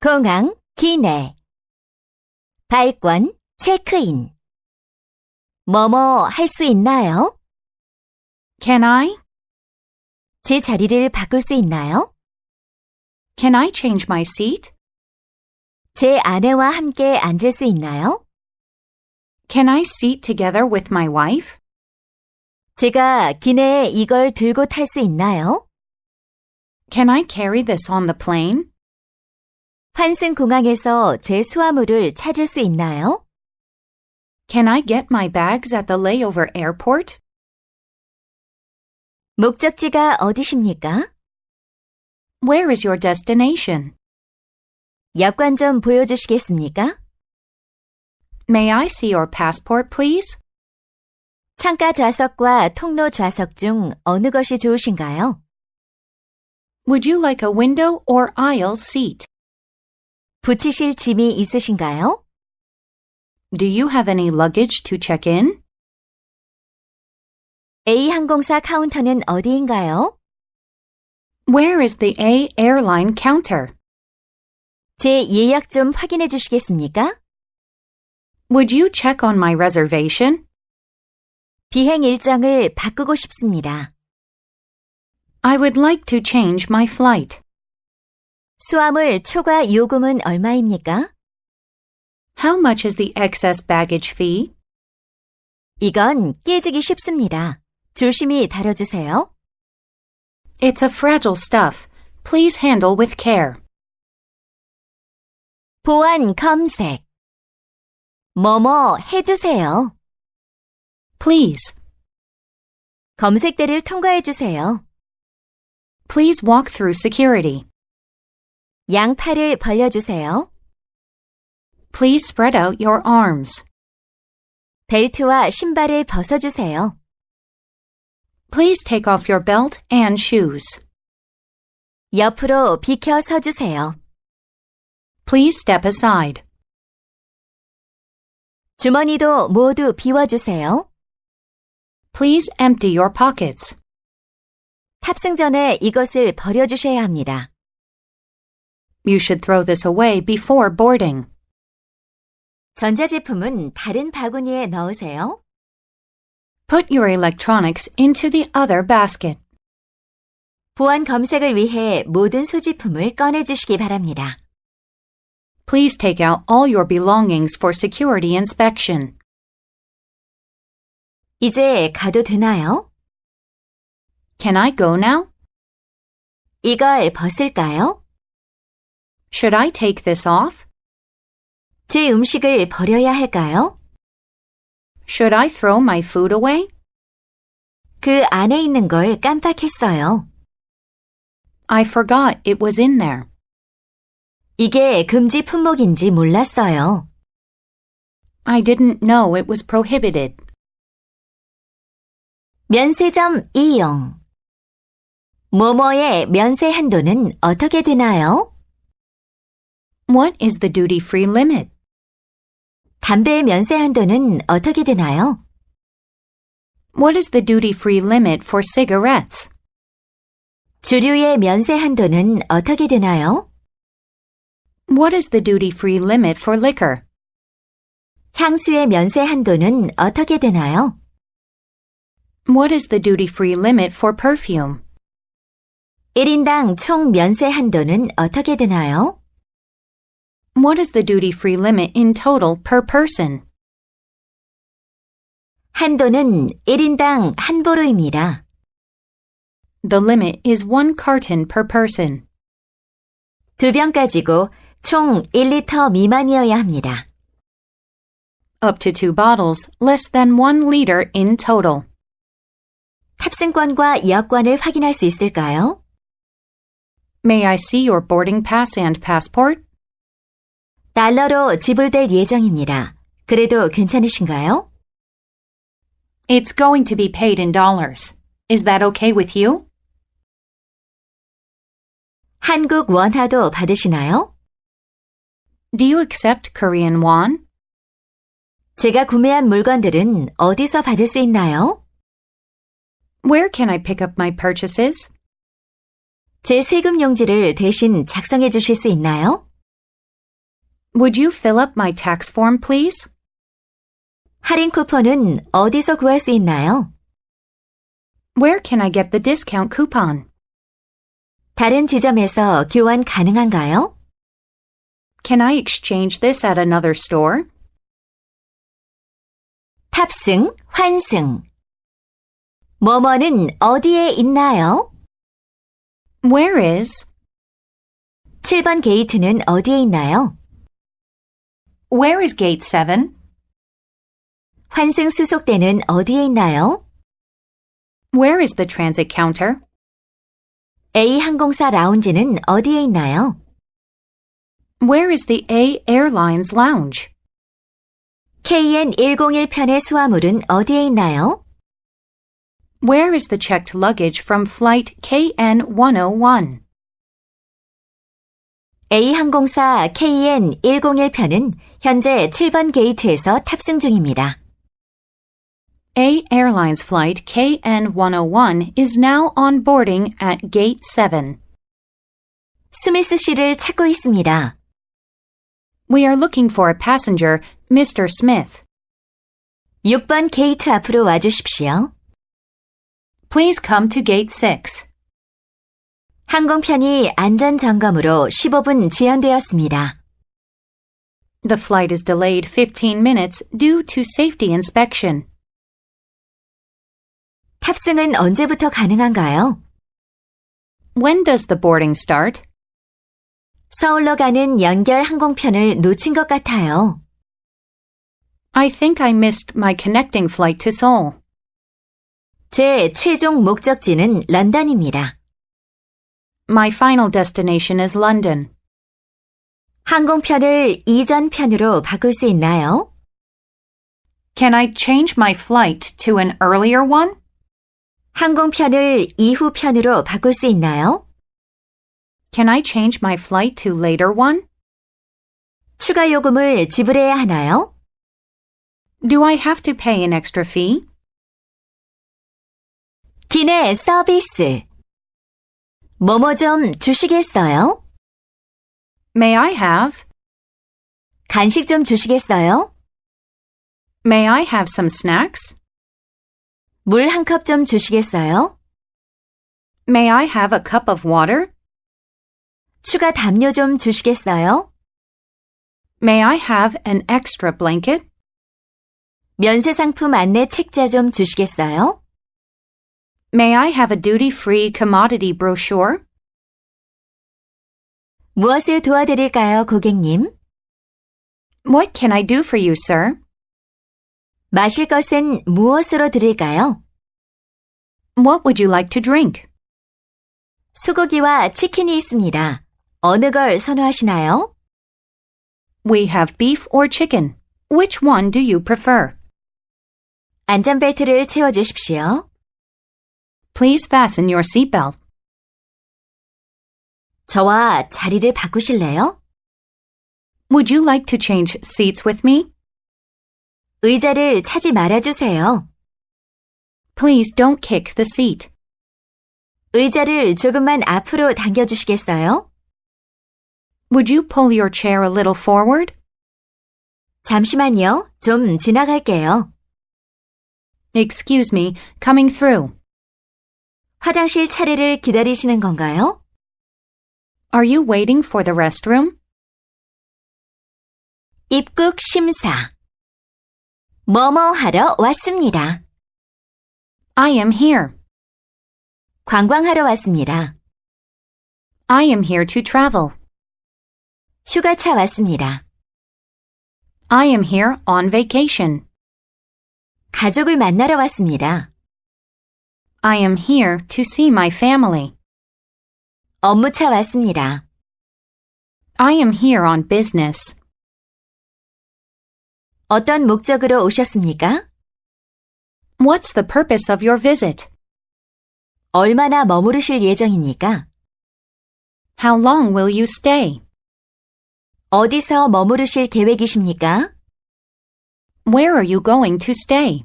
공항, 기내. 발권, 체크인. 뭐뭐 할 수 있나요? Can I? 제 자리를 바꿀 수 있나요? Can I change my seat? 제 아내와 함께 앉을 수 있나요? Can I seat together with my wife? 제가 기내에 이걸 들고 탈 수 있나요? Can I carry this on the plane? 환승 공항에서 제 수화물을 찾을 수 있나요? Can I get my bags at the layover airport? 목적지가 어디십니까? Where is your destination? 여권 좀 보여주시겠습니까? May I see your passport, please? 창가 좌석과 통로 좌석 중 어느 것이 좋으신가요? Would you like a window or aisle seat? 붙이실 짐이 있으신가요? Do you have any luggage to check in? A 항공사 카운터는 어디인가요? Where is the A airline counter? 제 예약 좀 확인해 주시겠습니까? Would you check on my reservation? 비행 일정을 바꾸고 싶습니다. I would like to change my flight. 수화물 초과 요금은 얼마입니까? How much is the excess baggage fee? 이건 깨지기 쉽습니다. 조심히 다뤄주세요. It's a fragile stuff. Please handle with care. 보안 검색. 뭐뭐 해주세요. Please. 검색대를 통과해 주세요. Please walk through security. 양팔을 벌려주세요. Please spread out your arms. 벨트와 신발을 벗어주세요. Please take off your belt and shoes. 옆으로 비켜 서주세요. Please step aside. 주머니도 모두 비워주세요. Please empty your pockets. 탑승 전에 이것을 버려주셔야 합니다. You should throw this away before boarding. 전자제품은 다른 바구니에 넣으세요. Put your electronics into the other basket. 보안 검색을 위해 모든 소지품을 꺼내주시기 바랍니다. Please take out all your belongings for security inspection. 이제 가도 되나요? Can I go now? 이걸 벗을까요? Should I take this off? 제 음식을 버려야 할까요? Should I throw my food away? 그 안에 있는 걸 깜빡했어요. I forgot it was in there. 이게 금지 품목인지 몰랐어요. I didn't know it was prohibited. 면세점 이용. 모모의 면세 한도는 어떻게 되나요? What is the duty free limit? 담배 면세 한도는 어떻게 되나요? What is the duty free limit for cigarettes? 주류의 면세 한도는 어떻게 되나요? What is the duty free limit for liquor? 향수의 면세 한도는 어떻게 되나요? What is the duty free limit for perfume? 1인당 총 면세 한도는 어떻게 되나요? What is the duty free limit in total per person? 한도는 1인당 한 보루입니다. The limit is one carton per person. 두 병 가지고 총 1리터 미만이어야 합니다. Up to two bottles, less than one liter in total. 탑승권과 여권을 확인할 수 있을까요? May I see your boarding pass and passport? 달러로 지불될 예정입니다. 그래도 괜찮으신가요? It's going to be paid in dollars. Is that okay with you? 한국 원화도 받으시나요? Do you accept Korean won? 제가 구매한 물건들은 어디서 받을 수 있나요? Where can I pick up my purchases? 제 세금 용지를 대신 작성해 주실 수 있나요? Would you fill up my tax form, please? 할인 쿠폰은 어디서 구할 수 있나요? Where can I get the discount coupon? 다른 지점에서 교환 가능한가요? Can I exchange this at another store? 탑승, 환승. 뭐뭐는 어디에 있나요? Where is? 7번 게이트는 어디에 있나요? Where is gate 7? 환승 수속대는 어디에 있나요? Where is the transit counter? A 항공사 라운지는 어디에 있나요? Where is the A Airlines lounge? KN 101편의 수화물은 어디에 있나요? Where is the checked luggage from flight KN 101? A 항공사 KN 101편은 현재 7번 게이트에서 탑승 중입니다. A Airlines flight KN 101 is now on boarding at gate 7. 스미스 씨를 찾고 있습니다. We are looking for a passenger, Mr. Smith. 6번 게이트 앞으로 와주십시오. Please come to gate 6. 항공편이 안전점검으로 15분 지연되었습니다. The flight is delayed 15 minutes due to safety inspection. 탑승은 언제부터 가능한가요? When does the boarding start? 서울로 가는 연결 항공편을 놓친 것 같아요. I think I missed my connecting flight to Seoul. 제 최종 목적지는 런던입니다. My final destination is London. 항공편을 이전 편으로 바꿀 수 있나요? Can I change my flight to an earlier one? 항공편을 이후 편으로 바꿀 수 있나요? Can I change my flight to later one? 추가 요금을 지불해야 하나요? Do I have to pay an extra fee? 기내 서비스. 뭐뭐 좀 주시겠어요? May I have? 간식 좀 주시겠어요? May I have some snacks? 물 한 컵 좀 주시겠어요? May I have a cup of water? 추가 담요 좀 주시겠어요? May I have an extra blanket? 면세 상품 안내 책자 좀 주시겠어요? May I have a duty free commodity brochure? 무엇을 도와드릴까요, 고객님? What can I do for you, sir? 마실 것은 무엇으로 드릴까요? What would you like to drink? 소고기와 치킨이 있습니다. 어느 걸 선호하시나요? We have beef or chicken. Which one do you prefer? 안전벨트를 채워주십시오. Please fasten your seatbelt. 저와 자리를 바꾸실래요? Would you like to change seats with me? 의자를 차지 말아주세요. Please don't kick the seat. 의자를 조금만 앞으로 당겨주시겠어요? Would you pull your chair a little forward? 잠시만요. 좀 지나갈게요. Excuse me, coming through. 화장실 차례를 기다리시는 건가요? Are you waiting for the restroom? 입국 심사. 뭐뭐 하러 왔습니다. I am here. 관광하러 왔습니다. I am here to travel. 휴가차 왔습니다. I am here on vacation. 가족을 만나러 왔습니다. I am here to see my family. 업무차 왔습니다. I am here on business. 어떤 목적으로 오셨습니까? What's the purpose of your visit? 얼마나 머무르실 예정입니까? How long will you stay? 어디서 머무르실 계획이십니까? Where are you going to stay?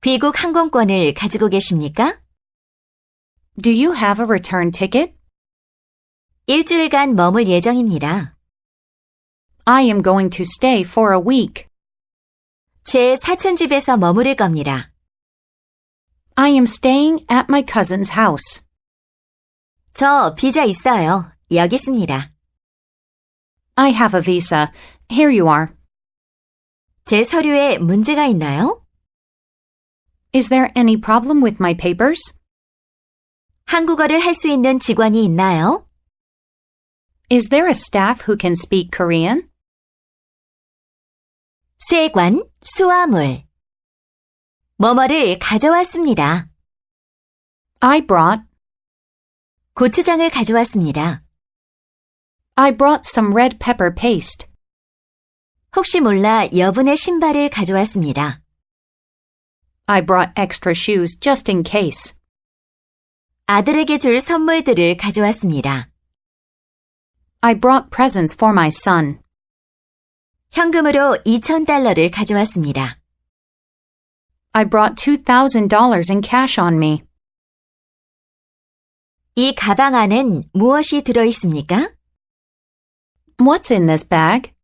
귀국 항공권을 가지고 계십니까? Do you have a return ticket? 일주일간 머물 예정입니다. I am going to stay for a week. 제 사촌 집에서 머무를 겁니다. I am staying at my cousin's house. 저 비자 있어요. 여기 있습니다. I have a visa. Here you are. 제 서류에 문제가 있나요? Is there any problem with my papers? 한국어를 할 수 있는 직원이 있나요? Is there a staff who can speak Korean? 세관, 수화물. 뭐뭐를 가져왔습니다. I brought 고추장을 가져왔습니다. I brought some red pepper paste. 혹시 몰라 여분의 신발을 가져왔습니다. I brought extra shoes just in case. 아들에게 줄 선물들을 가져왔습니다. I brought presents for my son. 현금으로 2,000달러를 가져왔습니다. I brought $2,000 in cash on me. 이 가방 안엔 무엇이 들어 있습니까? What's in this bag?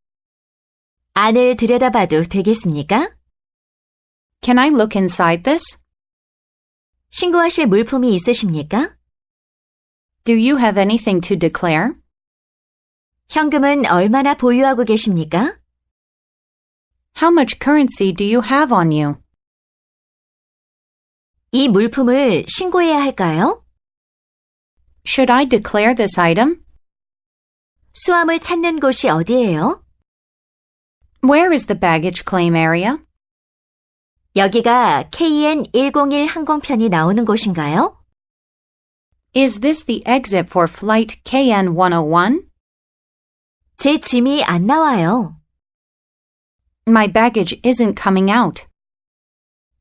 안을 들여다봐도 되겠습니까? Can I look inside this? 신고하실 물품이 있으십니까? Do you have anything to declare? 현금은 얼마나 보유하고 계십니까? How much currency do you have on you? 이 물품을 신고해야 할까요? Should I declare this item? 수암을 찾는 곳이 어디예요? Where is the baggage claim area? 여기가 KN101 항공편이 나오는 곳인가요? Is this the exit for flight KN101? 제 짐이 안 나와요. My baggage isn't coming out.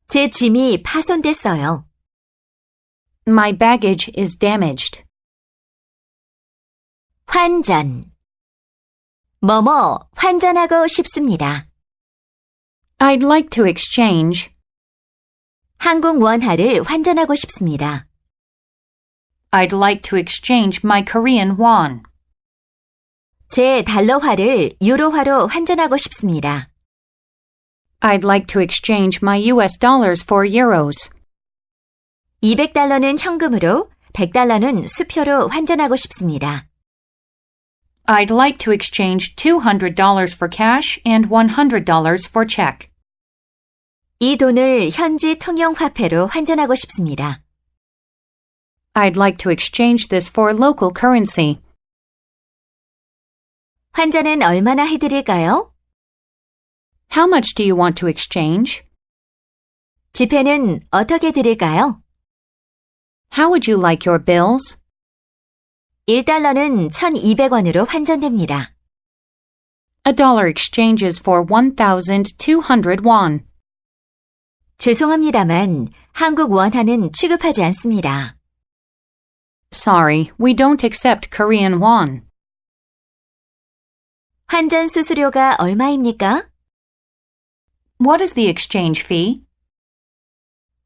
제 짐이 파손됐어요. My baggage is damaged. 환전. 뭐뭐 환전하고 싶습니다. I'd like to exchange. 한국 원화를 환전하고 싶습니다. I'd like to exchange my Korean won. 제 달러화를 유로화로 환전하고 싶습니다. I'd like to exchange my US dollars for euros. 200달러는 현금으로, 100달러는 수표로 환전하고 싶습니다. I'd like to exchange $200 for cash and $100 for check. 이 돈을 현지 통용화폐로 환전하고 싶습니다. I'd like to exchange this for local currency. 환전은 얼마나 해드릴까요? How much do you want to exchange? 지폐는 어떻게 드릴까요? How would you like your bills? 1달러는 1200원으로 환전됩니다. A dollar exchanges for 1,200 won. 죄송합니다만 한국 원화는 취급하지 않습니다. Sorry, we don't accept Korean won. 환전 수수료가 얼마입니까? What is the exchange fee?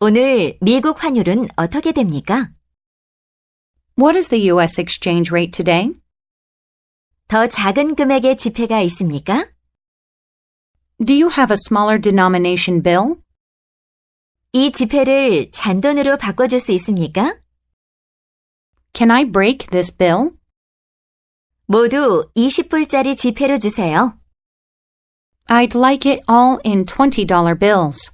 오늘 미국 환율은 어떻게 됩니까? What is the US exchange rate today? 더 작은 금액의 지폐가 있습니까? Do you have a smaller denomination bill? 이 지폐를 잔돈으로 바꿔줄 수 있습니까? Can I break this bill? 모두 20불짜리 지폐로 주세요. I'd like it all in $20 bills.